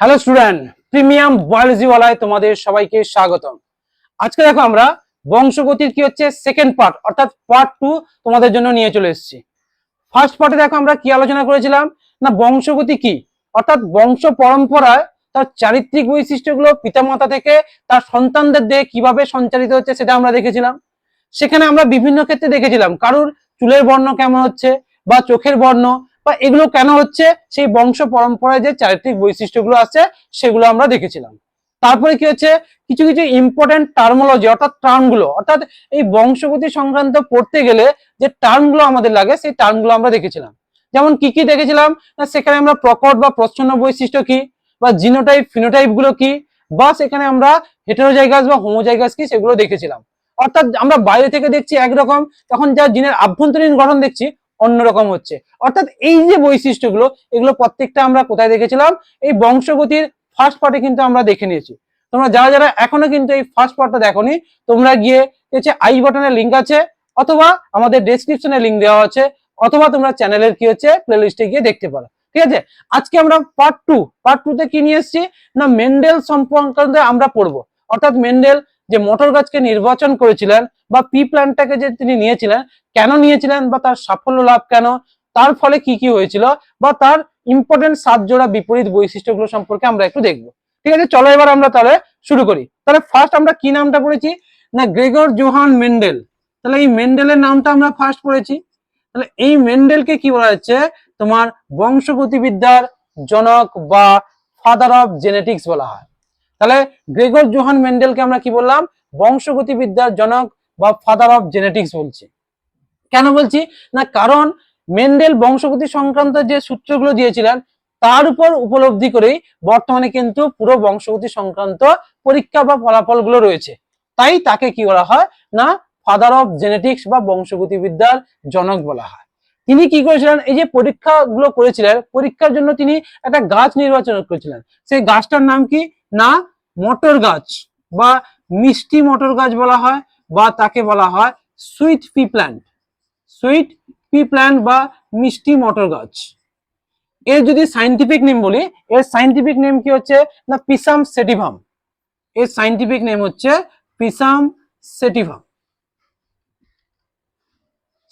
Hello student premium বায়োলজিওয়ালায় তোমাদের সবাইকে স্বাগতম। আজকে দেখো আমরা বংশগতির কি হচ্ছে সেকেন্ড পার্ট অর্থাৎ পার্ট টু তোমাদের জন্য নিয়ে চলে এসেছি। ফার্স্ট পার্টে দেখো আমরা কি আলোচনা করেছিলাম? না, বংশগতি কি? অর্থাৎ বংশ পরম্পরায় তার চারিত্রিক বৈশিষ্ট্যগুলো পিতামাতা থেকে তার সন্তানদের দিয়ে কীভাবে সঞ্চালিত হচ্ছে সেটা আমরা দেখেছিলাম। সেখানে আমরা বিভিন্ন ক্ষেত্রে দেখেছিলাম, কারুর চুলের বর্ণ কেমন হচ্ছে বা চোখের বর্ণ বা এগুলো কেন হচ্ছে? সেই বংশ পরম্পরায় যে চারিত্রিক বৈশিষ্ট্যগুলো আছে, সেগুলো আমরা দেখেছিলাম। তারপরে কি হচ্ছে? কিছু কিছু ইম্পর্টেন্ট টার্মোলজি অর্থাৎ টার্মগুলো, অর্থাৎ এই বংশগতি সংক্রান্ত পড়তে গেলে যে টার্মগুলো আমাদের লাগে, সেই টার্মগুলো আমরা দেখেছিলাম। যেমন কি কি দেখেছিলাম? না, সেখানে আমরা প্রকট বা প্রচ্ছন্ন বৈশিষ্ট্য কি, বা জিনোটাইপ, ফিনোটাইপগুলো কি, বা সেখানে আমরা হেটেরোজাইগাস বা হোমোজাইগাস কি, সেগুলো দেখেছিলাম। অর্থাৎ আমরা বাইরে থেকে দেখছি একরকম, তখন যা জিনের আভ্যন্তরীণ গঠন দেখছি অন্যরকম হচ্ছে। অর্থাৎ এই যে বৈশিষ্ট্যগুলো, এগুলো প্রত্যেকটা আমরা কোথায় দেখেছিলাম? এই বংশগতির ফার্স্ট পার্টে কিন্তু আমরা দেখে নিয়েছি। তোমরা যারা যারা এখনও কিন্তু এই ফার্স্ট পার্টটা দেখোনি, তোমরা গিয়ে হচ্ছে আই বাটনের লিঙ্ক আছে, অথবা আমাদের ডেসক্রিপশনে লিঙ্ক দেওয়া আছে, অথবা তোমরা চ্যানেলের কি হচ্ছে প্লেলিস্টে গিয়ে দেখতে পারো। ঠিক আছে? আজকে আমরা পার্ট টু পার্ট টু তে কি নিয়ে এসেছি? না মেন্ডেল সম্পর্কে আমরা পড়ব। অর্থাৎ মেন্ডেল যে মোটর গাছকে নির্বাচন করেছিলেন বা পি প্ল্যান্টটাকে যে তিনি নিয়েছিলেন, কেন নিয়েছিলেন বা তার সাফল্য লাভ কেন, তার ফলে কি কি হয়েছিল বা তার ইম্পর্টেন্ট সাত জোড়া বিপরীত বৈশিষ্ট্যগুলো সম্পর্কে আমরা একটু দেখব। ঠিক আছে, চলো এবার আমরা তাহলে শুরু করি। তাহলে ফার্স্ট আমরা কি নামটা পড়েছি? না, গ্রেগর জোহান মেন্ডেল। তাহলে এই মেন্ডেলের নামটা আমরা ফার্স্ট পড়েছি। তাহলে এই মেন্ডেলকে কি বলা হচ্ছে? তোমার বংশগতিবিদ্যার জনক বা ফাদার অফ জেনেটিক্স বলা হয়। তাহলে গ্রেগর জোহান মেন্ডেলকে আমরা কি বললাম? বংশগতিবিদ্যার জনক বা ফাদার অফ জেনেটিক্স বলছি। কেন বলছি? না, কারণ মেন্ডেল বংশগতি সংক্রান্ত যে সূত্রগুলো দিয়েছিলেন, তার উপর উপলব্ধি করেই বর্তমানে কিন্তু পুরো বংশগতি সংক্রান্ত পরীক্ষা বা ফলাফলগুলো রয়েছে। তাই তাকে কি বলা হয়? না ফাদার অফ জেনেটিক্স বা বংশগতিবিদ্যার জনক বলা হয়। তিনি কি করেছিলেন? এই যে পরীক্ষাগুলো করেছিলেন, পরীক্ষার জন্য তিনি একটা গাছ নির্বাচন করেছিলেন। সেই গাছটার নাম কি? না মটর গাছ বা মিষ্টি মটর গাছ বলা হয় বা তাকে বলা হয় sweet pea plant. Sweet pea plant বা মিষ্টি মটর গাছ। এর যদি সাইন্টিফিক নেম বলি, এর সাইন্টিফিক নেম কি হচ্ছে? না, পিসাম সেটিভাম। এর সাইন্টিফিক নেম হচ্ছে পিসাম সেটিভাম।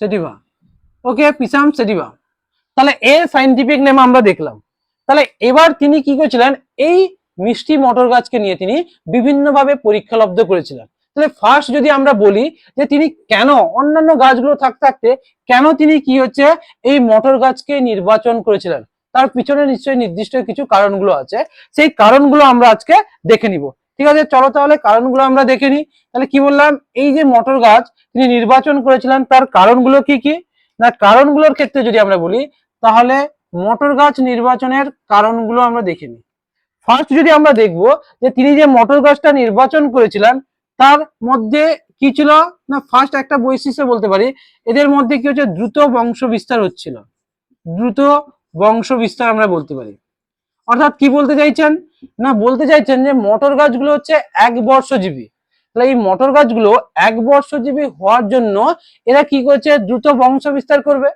সেটিভা ওকে, পিসাম সেটিভা তাহলে এর সাইন্টিফিক নেম আমরা দেখলাম। তাহলে এবার তিনি কি করেছিলেন? এই মিষ্টি মটর গাছকে নিয়ে তিনি বিভিন্নভাবে পরীক্ষালব্ধ করেছিলেন। তাহলে ফার্স্ট যদি আমরা বলি যে তিনি কেন অন্যান্য গাছগুলো থাকতে থাকতে কেন তিনি কি হচ্ছে এই মটর গাছকে নির্বাচন করেছিলেন? তার পিছনে নিশ্চয়ই নির্দিষ্ট কিছু কারণগুলো আছে। সেই কারণগুলো আমরা আজকে দেখে নিব। ঠিক আছে, চলো তাহলে কারণগুলো আমরা দেখে নিই। তাহলে কি বললাম? এই যে মটর গাছ তিনি নির্বাচন করেছিলেন, তার কারণগুলো কি কি? না, কারণগুলোর ক্ষেত্রে যদি আমরা বলি, তাহলে মটর গাছ নির্বাচনের কারণগুলো আমরা দেখে নিই। ফার্স্ট যদি আমরা দেখব যে তিনি যে মটর গাছটা নির্বাচন করেছিলেন, তার মধ্যে কি ছিল? না ফার্স্ট একটা বৈশিষ্ট্য বলতে পারি, এদের মধ্যে কি হচ্ছে? দ্রুত বংশ বিস্তার হচ্ছিল। দ্রুত বংশ বিস্তার আমরা বলতে পারি। অর্থাৎ কি বলতে চাইছেন? না, বলতে চাইছেন যে মটর গাছগুলো হচ্ছে এক বর্ষজীবী। তাহলে এই মটর গাছগুলো এক বর্ষজীবী হওয়ার জন্য এরা কি করছে? দ্রুত বংশ বিস্তার করবে।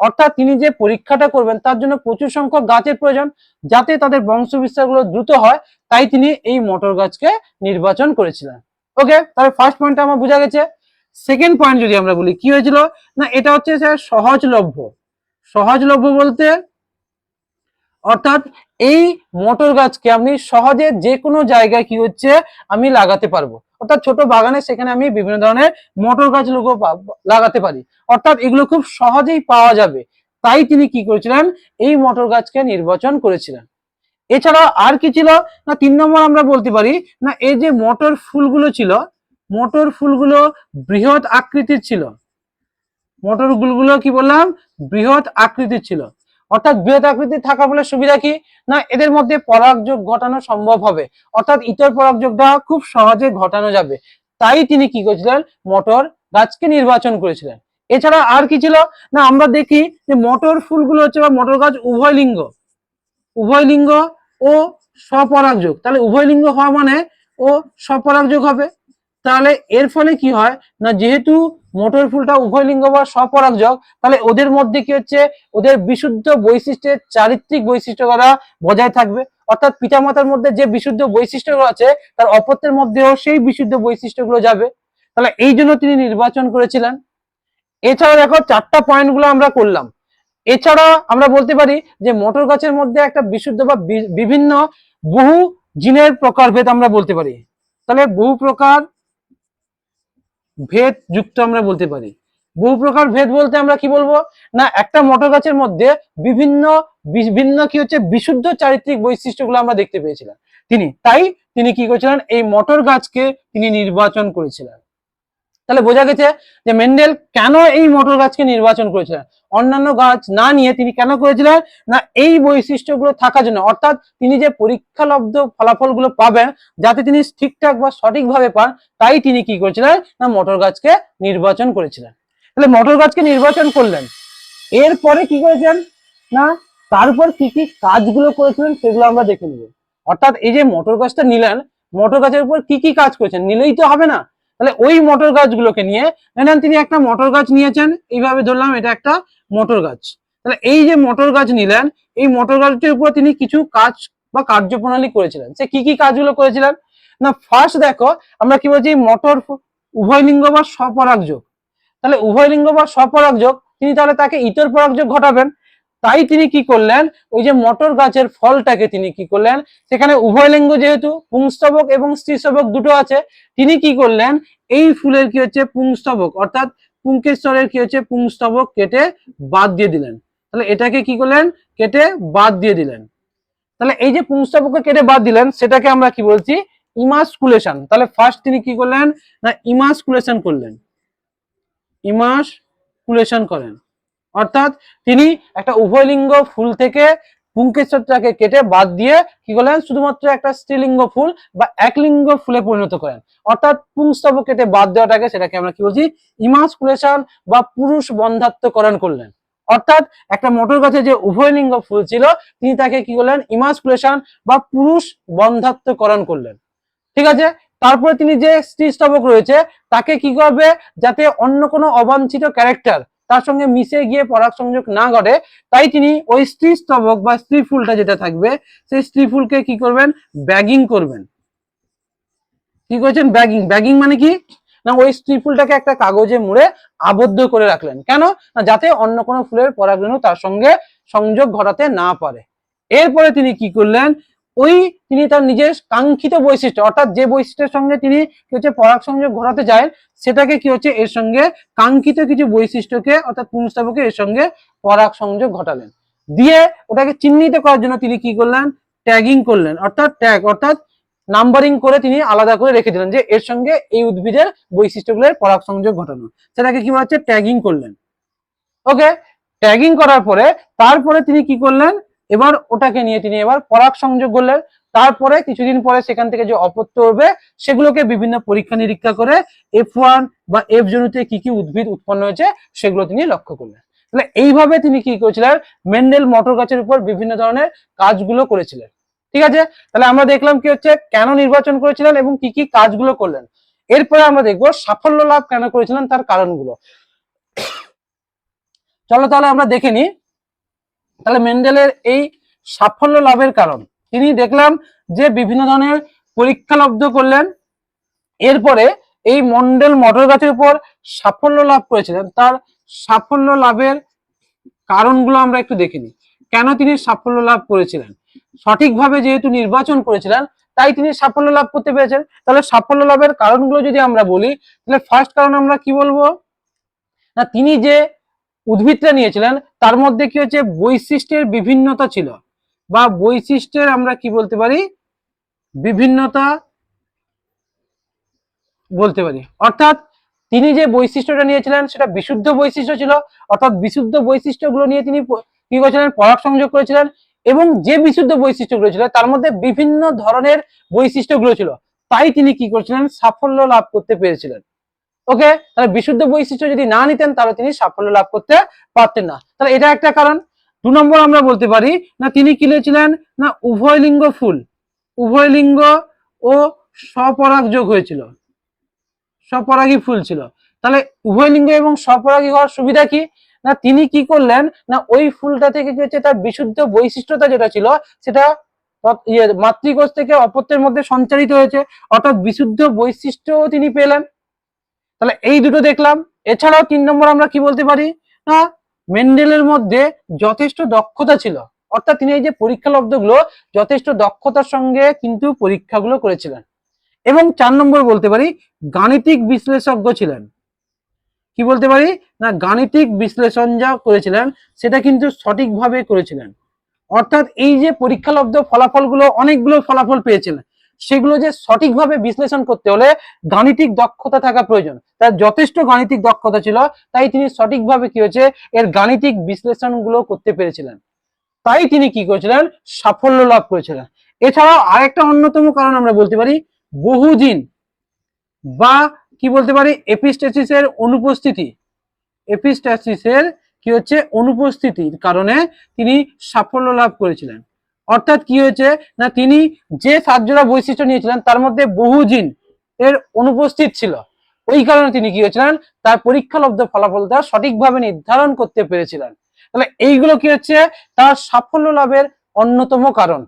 অর্থাৎ তিনি যে পরীক্ষাটা করবেন, তার জন্য প্রচুর সংখ্যক গাছের প্রয়োজন যাতে তাদের বংশ বিস্তারগুলো দ্রুত হয়, তাই তিনি এই মটর গাছকে নির্বাচন করেছিলেন। ওকে, তাহলে ফার্স্ট পয়েন্টটা আমার বোঝা গেছে। সেকেন্ড পয়েন্ট যদি আমরা বলি, কি হয়েছিল? না, এটা হচ্ছে স্যার সহজলভ্য। সহজলভ্য বলতে অর্থাৎ এই মটর গাছকে আপনি সহজে যে কোনো জায়গায় কি হচ্ছে, আমি লাগাতে পারব। অর্থাৎ ছোট বাগানে সেখানে আমি বিভিন্ন ধরনের মটর গাছ লোক লাগাতে পারি। অর্থাৎ এগুলো খুব সহজেই পাওয়া যাবে। তাই তিনি কি করেছিলেন? এই মটর গাছকে নির্বাচন করেছিলেন। এছাড়া আর কি ছিল? না, তিন নম্বর আমরা বলতে পারি, না, এই যে মটর ফুলগুলো ছিল, মটর ফুলগুলো বৃহৎ আকৃতির ছিল। মটর ফুলগুলো কি বললাম? বৃহৎ আকৃতির ছিল। অর্থাৎ বৃহৎ আকৃতির থাকা বলে সুবিধা কি? না, এদের মধ্যে পরাগযোগ ঘটানো সম্ভব হবে। অর্থাৎ ইতর পরাগযোগটা খুব সহজে ঘটানো যাবে। তাই তিনি কি করেছিলেন? মটর গাছকে নির্বাচন করেছিলেন। এছাড়া আর কি ছিল? না, আমরা দেখি যে মটর ফুলগুলো হচ্ছে বা মটর গাছ উভয় লিঙ্গ। উভয় লিঙ্গ ও স্বপরাগযোগ। তাহলে উভয় লিঙ্গ হওয়া মানে ও স্বপরাগযোগ হবে। তাহলে এর ফলে কি হয়? না, যেহেতু মোটর ফুলটা উভয় লিঙ্গ বা স্বপরাগযোগ তাহলে ওদের মধ্যে কি হচ্ছে? ওদের বিশুদ্ধ বৈশিষ্ট্যের চারিত্রিক বৈশিষ্ট্যগুলা বজায় থাকবে। অর্থাৎ পিতামাতার মধ্যে যে বিশুদ্ধ বৈশিষ্ট্যগুলো আছে, তার অপত্যের মধ্যেও সেই বিশুদ্ধ বৈশিষ্ট্যগুলো যাবে। তাহলে এই জন্য তিনি নির্বাচন করেছিলেন। এছাড়া দেখো, চারটা পয়েন্টগুলো আমরা করলাম। এছাড়া আমরা বলতে পারি যে মোটর গাছের মধ্যে একটা বিশুদ্ধ বা, বিভিন্ন বহু জিনের প্রকারভেদ আমরা বলতে পারি। তাহলে বহু প্রকার ভেদ যুক্ত আমরা বলতে পারি। বহু প্রকার ভেদ বলতে আমরা কি বলব? না, একটা মটর গাছের মধ্যে বিভিন্ন বিভিন্ন কি হচ্ছে? বিশুদ্ধ চারিত্রিক বৈশিষ্ট্যগুলো আমরা দেখতে পেয়েছিলাম। তিনি, তাই তিনি কি করেছিলেন? এই মটর গাছকে তিনি নির্বাচন করেছিলেন। তাহলে বোঝা গেছে যে মেন্ডেল কেন এই মোটর গাছকে নির্বাচন করেছিলেন? অন্যান্য গাছ না নিয়ে তিনি কেন করেছিলেন? না এই বৈশিষ্ট্যগুলো থাকার জন্য। অর্থাৎ তিনি যে পরীক্ষালব্ধ ফলাফলগুলো পাবেন, যাতে তিনি ঠিকঠাক বা সঠিকভাবে পান, তাই তিনি কি করেছিলেন? না মটর গাছকে নির্বাচন করেছিলেন। তাহলে মোটর গাছকে নির্বাচন করলেন। এরপরে কি করেছেন? না, তারপর কি কি কাজগুলো করেছিলেন সেগুলো আমরা দেখে নিব। অর্থাৎ এই যে মোটর গাছটা নিলেন, মোটর গাছের উপর কি কি কাজ করেছেন? নিলেই তো হবে না। তাহলে ওই মটর গাছগুলোকে নিয়ে নেন তিনি একটা মোটর গাছ নিয়েছেন, এইভাবে ধরলাম এটা একটা মোটর গাছ। তাহলে এই যে মোটর গাছ নিলেন, এই মোটর গাছটির উপর তিনি কিছু কাজ বা কার্যপ্রণালী করেছিলেন। সে কি কি কাজগুলো করেছিলেন? না ফার্স্ট দেখো, আমরা কি বলছি মটর উভয় লিঙ্গ বা স্বপরাগযোগ তাহলে উভয় লিঙ্গ বা স্বপরাগযোগ তিনি তাহলে তাকে ইতর পরাগযোগ ঘটাবেন। তাই তিনি কি করলেন? ওই যে মটর গাছের ফলটাকে তিনি কি করলেন? সেখানে উভয় লিঙ্গ যেহেতু, পুংস্তবক এবং স্ত্রীস্তবক দুটো আছে, তিনি কি করলেন? এই ফুলের কি হচ্ছে? পুংস্তবক। অর্থাৎ পুঙ্কেশ্বরের কি হচ্ছে? পুংস্তবক কেটে বাদ দিয়ে দিলেন। তাহলে এটাকে কি করলেন? কেটে বাদ দিয়ে দিলেন। তাহলে এই যে পুংস্তবককে কেটে বাদ দিলেন, সেটাকে আমরা কি বলছি? ইমাসকুলেশন। তাহলে ফার্স্ট তিনি কি করলেন? না, ইমাসকুলেশন করলেন। ইমাসকুলেশন করেন। অর্থাৎ তিনি একটা উভয়লিঙ্গ ফুল থেকে পুঙ্কেশ্বরটাকে কেটে বাদ দিয়ে কি করলেন? শুধুমাত্র একটা স্ত্রীলিঙ্গ ফুল বা একলিঙ্গ ফুলে পরিণত করেন অর্থাৎ পুংস্তবক কেটে বাদ দেওয়াটাকে সেটাকে আমরা কি বলছি? ইমাসকুলেশন বা পুরুষ বন্ধাত্মকরণ করলেন। অর্থাৎ একটা মোটর গাছে যে উভয়লিঙ্গ ফুল ছিল, তিনি তাকে কি করলেন? ইমাসকুলেশন বা পুরুষ বন্ধাত্মকরণ করলেন। ঠিক আছে? তারপরে তিনি যে স্ত্রী স্তবক রয়েছে, তাকে কি করবে? যাতে অন্য কোনো অবাঞ্ছিত ক্যারেক্টার তার সঙ্গে মিশে গিয়ে পরাগ সংযোগ না ঘটে, তাই তিনি ওই স্ত্রী স্তবক বা স্ত্রী ফুলটা যেটা থাকবে, সেই স্ত্রী ফুলকে কি করবেন? ব্যাগিং করবেন। কি করেছেন? ব্যাগিং। ব্যাগিং মানে কি? না, ওই স্ত্রী ফুলটাকে একটা কাগজে মুড়ে আবদ্ধ করে রাখলেন। কেন? না, যাতে অন্য কোনো ফুলের পরাগরেণু তার সঙ্গে সংযোগ ঘটাতে না পারে। এরপরে তিনি কি করলেন? ওই তিনি তার নিজের কাঙ্ক্ষিত বৈশিষ্ট্য, অর্থাৎ যে বৈশিষ্ট্যের সঙ্গে তিনি কি হচ্ছে পরাগ সংযোগ ঘটাতে চায় সেটাকে কি হচ্ছে এর সঙ্গে কাঙ্ক্ষিত কিছু বৈশিষ্ট্যকে, অর্থাৎ পুংস্তবকে এর সঙ্গে পরাগ সংযোগ ঘটালেন। দিয়ে ওটাকে চিহ্নিত করার জন্য তিনি কি করলেন? ট্যাগিং করলেন, অর্থাৎ ট্যাগ, অর্থাৎ নাম্বারিং করে তিনি আলাদা করে রেখে দিলেন যে এর সঙ্গে এই উদ্ভিদের বৈশিষ্ট্যগুলোর পরাগ সংযোগ ঘটানো। সেটাকে কি বলা হচ্ছে? ট্যাগিং করলেন। ওকে, ট্যাগিং করার পরে তারপরে তিনি কি করলেন? এবার ওটাকে নিয়ে তিনি এবার পরাগ সংযোগ করলেন। তারপরে কিছুদিন পরে সেখান থেকে যে অপত্য হবে, সেগুলোকে বিভিন্ন পরীক্ষা নিরীক্ষা করে এফ ওয়ান বা এফ জনুতে কি কি উদ্ভিদ উৎপন্ন হয়েছে, সেগুলো তিনি লক্ষ্য করলেন। তাহলে এইভাবে তিনি কি করেছিলেন? মেন্ডেল মটর গাছের উপর বিভিন্ন ধরনের কাজগুলো করেছিলেন। ঠিক আছে? তাহলে আমরা দেখলাম কি হচ্ছে? কেন নির্বাচন করেছিলেন এবং কি কি কাজগুলো করলেন? এরপরে আমরা দেখব সাফল্য লাভ কেন করেছিলেন তার কারণগুলো। চলো তাহলে আমরা দেখে নিই। তাহলে মেন্ডেলের এই সাফল্য লাভের কারণ। তিনি দেখলাম যে বিভিন্ন ধরনের পরীক্ষা লব্ধ করলেন, এরপরে এই মন্ডেল মটর গাছের উপর সাফল্য লাভ করেছিলেন। তার সাফল্য লাভের কারণগুলো আমরা একটু দেখে নিই। কেন তিনি সাফল্য লাভ করেছিলেন? সঠিকভাবে যেহেতু নির্বাচন করেছিলেন, তাই তিনি সাফল্য লাভ করতে পেরেছেন। তাহলে সাফল্য লাভের কারণগুলো যদি আমরা বলি, তাহলে ফার্স্ট কারণ আমরা কি বলব? না, তিনি যে উদ্ভিদটা নিয়েছিলেন, তার মধ্যে কি হচ্ছে বৈশিষ্ট্যের বিভিন্নতা ছিল। বা বৈশিষ্ট্যের আমরা কি বলতে পারি? বিভিন্নতা বলতে পারি। অর্থাৎ তিনি যে বৈশিষ্ট্যটা নিয়েছিলেন, সেটা বিশুদ্ধ বৈশিষ্ট্য ছিল। অর্থাৎ বিশুদ্ধ বৈশিষ্ট্যগুলো নিয়ে তিনি কি করেছিলেন? পরাগ সংযোগ করেছিলেন। এবং যে বিশুদ্ধ বৈশিষ্ট্যগুলো ছিল, তার মধ্যে বিভিন্ন ধরনের বৈশিষ্ট্যগুলো ছিল। তাই তিনি কি করেছিলেন? সাফল্য লাভ করতে পেরেছিলেন। ওকে তাহলে বিশুদ্ধ বৈশিষ্ট্য যদি না নিতেন, তাহলে তিনি সাফল্য লাভ করতে পারতেন না। তাহলে এটা একটা কারণ। দু নম্বর আমরা বলতে পারি, না তিনি কি না উভয় লিঙ্গ ফুল। উভয় লিঙ্গ ও স্বপরাগ যোগ হয়েছিল। স্বপরাগী ফুল ছিল। তাহলে উভয় লিঙ্গ এবং স্বপরাগী হওয়ার সুবিধা কি? না তিনি কি করলেন? না ওই ফুলটা থেকে কি হচ্ছে তার বিশুদ্ধ বৈশিষ্ট্যতা যেটা ছিল, সেটা ইয়ে মাতৃকোষ থেকে অপত্যের মধ্যে সঞ্চারিত হয়েছে। অর্থাৎ বিশুদ্ধ বৈশিষ্ট্যও তিনি পেলেন। তাহলে এই দুটো দেখলাম। এছাড়াও তিন নম্বর আমরা কি বলতে পারি? না, মেন্ডেলের মধ্যে যথেষ্ট দক্ষতা ছিল। অর্থাৎ তিনি এই যে পরীক্ষা লব্ধগুলো, যথেষ্ট দক্ষতার সঙ্গে কিন্তু পরীক্ষাগুলো করেছিলেন। এবং চার নম্বর বলতে পারি, গাণিতিক বিশ্লেষজ্ঞ ছিলেন। কি বলতে পারি? না, গাণিতিক বিশ্লেষণ যা করেছিলেন, সেটা কিন্তু সঠিকভাবে করেছিলেন। অর্থাৎ এই যে পরীক্ষালব্ধ ফলাফলগুলো, অনেকগুলো ফলাফল পেয়েছিলেন। সেগুলো যে সঠিকভাবে বিশ্লেষণ করতে হলে গাণিতিক দক্ষতা থাকা প্রয়োজন। তার যথেষ্ট গাণিতিক দক্ষতা ছিল, তাই তিনি সঠিকভাবে কি হয়েছে, এর গাণিতিক বিশ্লেষণগুলো করতে পেরেছিলেন। তাই তিনি কি করেছিলেন, সাফল্য লাভ করেছিলেন। এছাড়াও আরেকটা অন্যতম কারণ আমরা বলতে পারি, বহুদিন বা কি বলতে পারি, এপিস্টেসিসের অনুপস্থিতি। এপিস্টেসিসের কি হচ্ছে, অনুপস্থিতির কারণে তিনি সাফল্য লাভ করেছিলেন। অর্থাৎ কি হয়েছে না তিনি যে সাতজোড়া বৈশিষ্ট্য নিয়েছিলেন, তার মধ্যে বহু জিন এর অনুপস্থিত ছিল। ওই কারণে তিনি কি হয়েছিলেন? তার পরীক্ষা পরীক্ষালব্ধ ফলাফলটা সঠিকভাবে নির্ধারণ করতে পেরেছিলেন। তাহলে এইগুলো কি হচ্ছে? তার সাফল্য লাভের অন্যতম কারণ।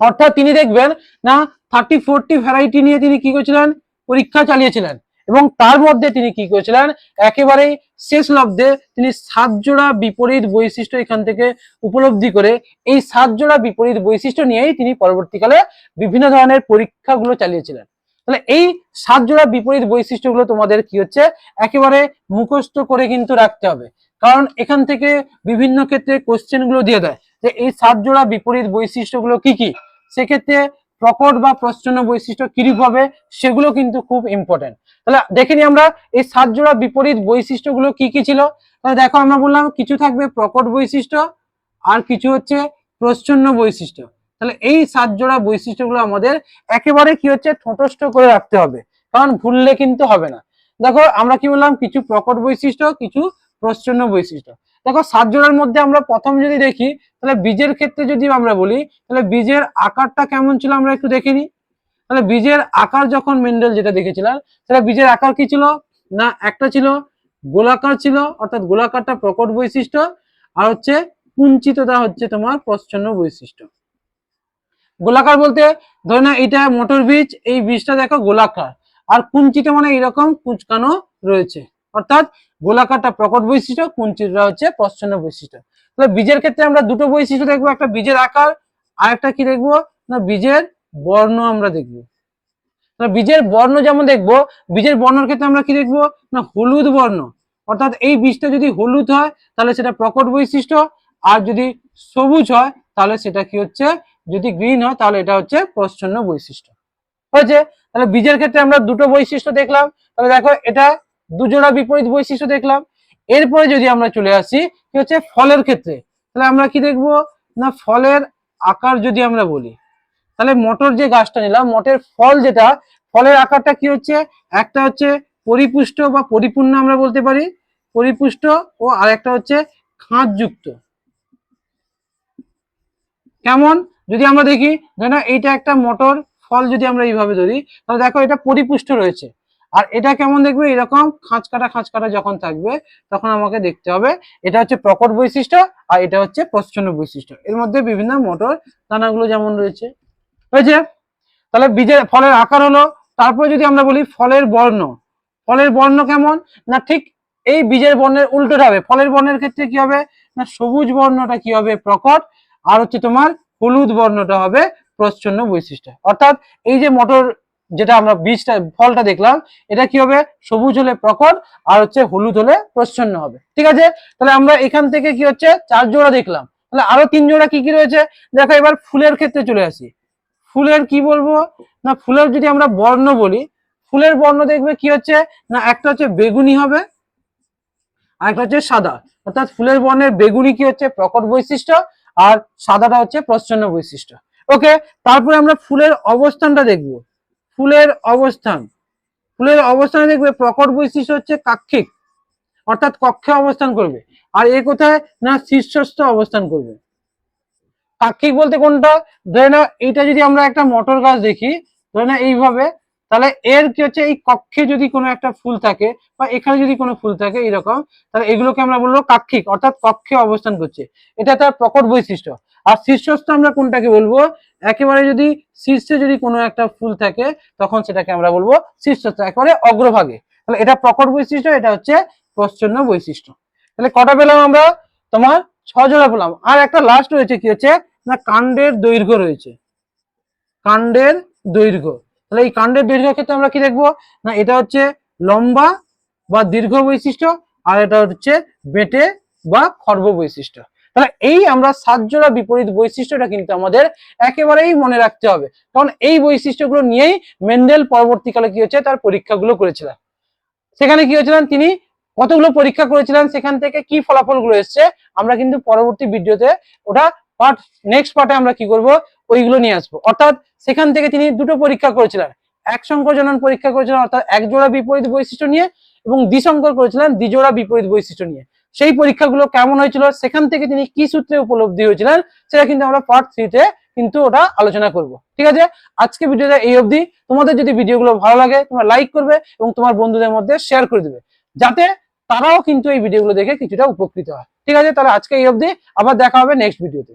অর্থাৎ তিনি দেখবেন না থার্টি ফোরটি ভ্যারাইটি নিয়ে তিনি কি করেছিলেন? পরীক্ষা চালিয়েছিলেন। এবং তার মধ্যে তিনি কি করেছিলেন? একেবারেই শেষ লব্ধে তিনি সাত জোড়া বিপরীত বৈশিষ্ট্য এখান থেকে উপলব্ধি করে এই সাত জোড়া বিপরীত বৈশিষ্ট্য নিয়েই তিনি পরবর্তীকালে বিভিন্ন ধরনের পরীক্ষাগুলো চালিয়েছিলেন। তাহলে এই সাত জোড়া বিপরীত বৈশিষ্ট্যগুলো তোমাদের কি হচ্ছে? একেবারে মুখস্থ করে কিন্তু রাখতে হবে। কারণ এখান থেকে বিভিন্ন ক্ষেত্রে কোশ্চেনগুলো দিয়ে দেয় যে এই সাত জোড়া বিপরীত বৈশিষ্ট্যগুলো কি কি? সেক্ষেত্রে প্রকট বা প্রচ্ছন্ন বৈশিষ্ট্য কিরূপ হবে সেগুলো কিন্তু খুব ইম্পর্টেন্ট তাহলে দেখে আমরা এই সাত জোড়া বিপরীত বৈশিষ্ট্যগুলো কি কি ছিল। তাহলে দেখো আমরা বললাম কিছু থাকবে প্রকট বৈশিষ্ট্য আর কিছু হচ্ছে প্রচ্ছন্ন বৈশিষ্ট্য। তাহলে এই সাত জোড়া বৈশিষ্ট্যগুলো আমাদের একেবারে কি হচ্ছে ঠোঁটস্থ করে রাখতে হবে, কারণ ভুললে কিন্তু হবে না। দেখো আমরা কি বললাম কিছু প্রকট বৈশিষ্ট্য, কিছু প্রচ্ছন্ন বৈশিষ্ট্য। দেখো, সাত জোড়ার মধ্যে আমরা প্রথম যদি দেখি, তাহলে বীজের ক্ষেত্রে যদি আমরা বলি, তাহলে বীজের আকারটা কেমন ছিল আমরা একটু দেখে তাহলে বীজের আকার যখন মেন্ডেল যেটা দেখেছিলাম, তাহলে বীজের আকার কি ছিল? না, একটা ছিল গোলাকার ছিল, অর্থাৎ গোলাকারটা প্রকট বৈশিষ্ট্য, আর হচ্ছে কুঞ্চিতটা হচ্ছে তোমার প্রচ্ছন্ন বৈশিষ্ট্য। গোলাকার বলতে, ধরে না এটা মোটর বীজ, এই বীজটা দেখো গোলাকার, আর কুঞ্চিত মানে এরকম কুচকানো রয়েছে। অর্থাৎ গোলাকারটা প্রকট বৈশিষ্ট্য, কুঞ্চিতটা হচ্ছে প্রচ্ছন্ন বৈশিষ্ট্য। তাহলে বীজের ক্ষেত্রে আমরা দুটো বৈশিষ্ট্য দেখব, একটা বীজের আকার আর একটা কি দেখব? না, বীজের বর্ণ আমরা দেখব। বীজের বর্ণ যেমন দেখব, বীজের বর্ণের ক্ষেত্রে আমরা কি দেখব? না, হলুদ বর্ণ। অর্থাৎ এই বীজটা যদি হলুদ হয়, তাহলে সেটা প্রকট বৈশিষ্ট্য। আর যদি সবুজ হয়, তাহলে সেটা কি হচ্ছে? যদি গ্রিন হয়, তাহলে এটা হচ্ছে প্রচ্ছন্ন বৈশিষ্ট্য। হয়েছে? তাহলে বীজের ক্ষেত্রে আমরা দুটো বৈশিষ্ট্য দেখলাম। তাহলে দেখো, এটা দুজোড়া বিপরীত বৈশিষ্ট্য দেখলাম। এরপরে যদি আমরা চলে আসি, কি হচ্ছে? ফলের ক্ষেত্রে। তাহলে আমরা কি দেখব? না, ফলের আকার যদি আমরা বলি, তাহলে মটর যে গাছটা নিলাম, মটের ফল যেটা, ফলের আকারটা কি হচ্ছে? একটা হচ্ছে পরিপুষ্ট বা পরিপূর্ণ আমরা বলতে পারি। পরিপুষ্ট ও আরেকটা হচ্ছে খাঁজযুক্ত। কেমন? যদি আমরা দেখি না এইটা একটা মটর, ফল যদি আমরা এইভাবে ধরি, তাহলে দেখো এটা পরিপুষ্ট রয়েছে। আর এটা কেমন দেখবে? এরকম খাঁচ কাটা খাঁচ কাটা যখন থাকবে, তখন আমাকে দেখতে হবে। এটা হচ্ছে প্রকট বৈশিষ্ট্য আর এটা হচ্ছে প্রচ্ছন্ন বৈশিষ্ট্য। এর মধ্যে বিভিন্ন মোটর দানাগুলো যেমন রয়েছে। হয়েছে? তাহলে বীজের ফলের আকার হলো, তারপরে যদি আমরা বলি ফলের বর্ণ। ফলের বর্ণ কেমন? না ঠিক এই বীজের বর্ণের উল্টোটা হবে। ফলের বর্ণের ক্ষেত্রে কি হবে? না সবুজ বর্ণটা কি হবে? প্রকট। আর হচ্ছে তোমার হলুদ বর্ণটা হবে প্রচ্ছন্ন বৈশিষ্ট্য। অর্থাৎ এই যে মটর যেটা আমরা বীজটা, ফলটা দেখলাম, এটা কি হবে? সবুজ হলে প্রকট আর হচ্ছে হলুদ হলে প্রচ্ছন্ন হবে। ঠিক আছে? তাহলে আমরা এখান থেকে কি হচ্ছে? চার জোড়া দেখলাম। তাহলে আরও তিন জোড়া কি কি রয়েছে? দেখো এবার ফুলের ক্ষেত্রে চলে আসি। ফুলের কি বলব? না, ফুলের যদি আমরা বর্ণ বলি, ফুলের বর্ণ দেখবে কি হচ্ছে? না, একটা হচ্ছে বেগুনি হবে, আর একটা হচ্ছে সাদা। অর্থাৎ ফুলের বর্ণের বেগুনি কি হচ্ছে? প্রকট বৈশিষ্ট্য, আর সাদাটা হচ্ছে প্রচ্ছন্ন বৈশিষ্ট্য। ওকে, তারপরে আমরা ফুলের অবস্থানটা দেখব। ফুলের অবস্থান। ফুলের অবস্থানে দেখবে প্রকট বৈশিষ্ট্য হচ্ছে কাক্ষিক, অর্থাৎ কক্ষে অবস্থান করবে। আর এ কোথায়? না শীর্ষস্থ অবস্থান করবে। কাক্ষিক বলতে কোনটা? ধরে না এইটা যদি আমরা একটা মটর গাছ দেখি, ধরে না এইভাবে, তাহলে এর কি হচ্ছে? এই কক্ষে যদি কোনো একটা ফুল থাকে বা এখানে যদি কোনো ফুল থাকে এরকম তাহলে এগুলোকে আমরা বলব কাক্ষিক, অর্থাৎ কক্ষে অবস্থান করছে। এটা তার প্রকট বৈশিষ্ট্য। আর শীর্ষস্থ আমরা কোনটাকে বলব? একেবারে যদি শীর্ষে যদি কোনো একটা ফুল থাকে, তখন সেটাকে আমরা বলব শীর্ষস্থ, একেবারে অগ্রভাগে। তাহলে এটা প্রকট বৈশিষ্ট্য, এটা হচ্ছে প্রচ্ছন্ন বৈশিষ্ট্য। তাহলে কটা পেলাম আমরা? তোমার ছ জোড়া পেলাম। আর একটা লাস্ট রয়েছে, কি হচ্ছে? না, কাণ্ডের দৈর্ঘ্য রয়েছে। কাণ্ডের দৈর্ঘ্য। তাহলে এই কাণ্ডের দৈর্ঘ্য ক্ষেত্রে আমরা কি দেখব? না, এটা হচ্ছে লম্বা বা দীর্ঘ বৈশিষ্ট্য, আর এটা হচ্ছে বেটে বা খর্ব বৈশিষ্ট্য। তাহলে এই আমরা সাত জোড়া বিপরীত বৈশিষ্ট্যটা কিন্তু আমাদের একেবারেই মনে রাখতে হবে। কারণ এই বৈশিষ্ট্যগুলো নিয়েই মেন্ডেল পরবর্তীকালে কি হচ্ছে তার পরীক্ষাগুলো করেছিলেন। সেখানে কি হয়েছিলেন? তিনি কতগুলো পরীক্ষা করেছিলেন? সেখান থেকে কি ফলাফলগুলো এসছে? আমরা কিন্তু পরবর্তী ভিডিওতে ওটা পার্ট নেক্সট পার্টে আমরা কি করব? ওইগুলো নিয়ে আসব। অর্থাৎ সেখান থেকে তিনি দুটো পরীক্ষা করেছিলেন। এক সংকর জনন পরীক্ষা করেছিলেন, অর্থাৎ এক জোড়া বিপরীত বৈশিষ্ট্য নিয়ে এবং দ্বিসংকর করেছিলেন, দ্বিজোড়া বিপরীত বৈশিষ্ট্য নিয়ে। সেই পরীক্ষাগুলো কেমন হয়েছিল, সেখান থেকে তিনি কি সূত্রে উপলব্ধি হয়েছিলেন, সেটা কিন্তু আমরা পার্ট থ্রিতে কিন্তু ওটা আলোচনা করব। ঠিক আছে? আজকে ভিডিওটা এই অবধি। তোমাদের যদি ভিডিওগুলো ভালো লাগে, তোমরা লাইক করবে এবং তোমার বন্ধুদের মধ্যে শেয়ার করে দিবে। যাতে তারাও কিন্তু এই ভিডিওগুলো দেখে কিছুটা উপকৃত হয়। ঠিক আছে? তাহলে আজকে এই অবধি। আবার দেখা হবে নেক্সট ভিডিওতে